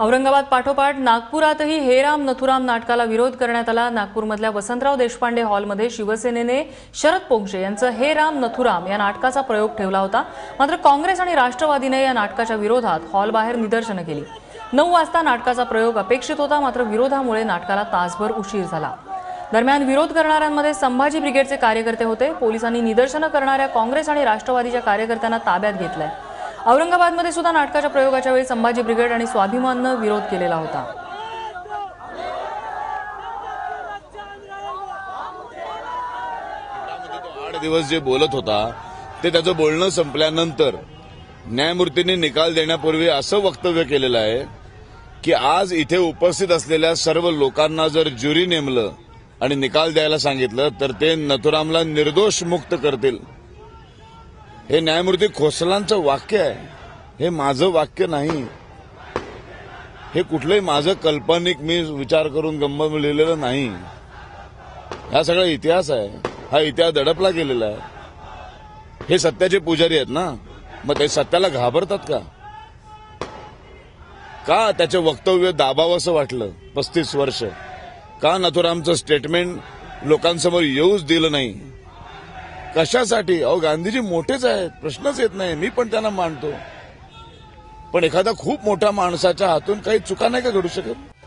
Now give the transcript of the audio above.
औरंगाबाद पाठोपाठ नागपुरातही हे राम नथुराम नाटकाला विरोध करण्यात आला. नागपूरमधल्या वसंतराव देशपांडे हॉलमध्ये शिवसेनेने शरद पोंक्षे यांचं हे राम नथुराम या नाटकाचा प्रयोग ठेवला होता. मात्र काँग्रेस आणि राष्ट्रवादीने या नाटकाच्या विरोधात हॉलबाहेर निदर्शनं केली. नऊ वाजता नाटकाचा प्रयोग अपेक्षित होता मात्र विरोधामुळे नाटकाला तासभर उशीर झाला. दरम्यान विरोध करणाऱ्यांमध्ये संभाजी ब्रिगेडचे कार्यकर्ते होते. पोलिसांनी निदर्शनं करणाऱ्या काँग्रेस आणि राष्ट्रवादीच्या कार्यकर्त्यांना ताब्यात घेतलंय. औरंगाबादमध्ये सुद्धा नाटकाच्या प्रयोगाच्या वेळी संभाजी ब्रिगेड आणि स्वाभिमाननं विरोध केलेला होता. आठ दिवस जे बोलत होता ते त्याचं बोलणं संपल्यानंतर न्यायमूर्तींनी निकाल देण्यापूर्वी असं वक्तव्य केलेलं आहे की आज इथे उपस्थित असलेल्या सर्व लोकांना जर ज्युरी नेमलं आणि निकाल द्यायला सांगितलं तर ते नथुरामला निर्दोष मुक्त करतील. हे न्यायमूर्ती खोसलांचं वाक्य आहे. हे माझं वाक्य नाही. हे कुठलंही माझं कल्पनिक मी विचार करून गंमत लिहिलेलं नाही. हा सगळा इतिहास आहे. हा इतिहास दडपला गेलेला आहे. हे सत्याचे पुजारी आहेत ना? मग ते सत्याला घाबरतात का? का त्याचे वक्तव्य दाबावंसं वाटलं? पस्तीस वर्ष. का नथुरामचं स्टेटमेंट लोकांसमोर येऊच दिलं नाही? कशासाठी? अहो गांधीजी मोठेच आहेत. प्रश्नच येत नाही. मी पण त्यांना मानतो. पण एखादा खूप मोठ्या माणसाच्या हातून काही चुका नाही का घडू शकत?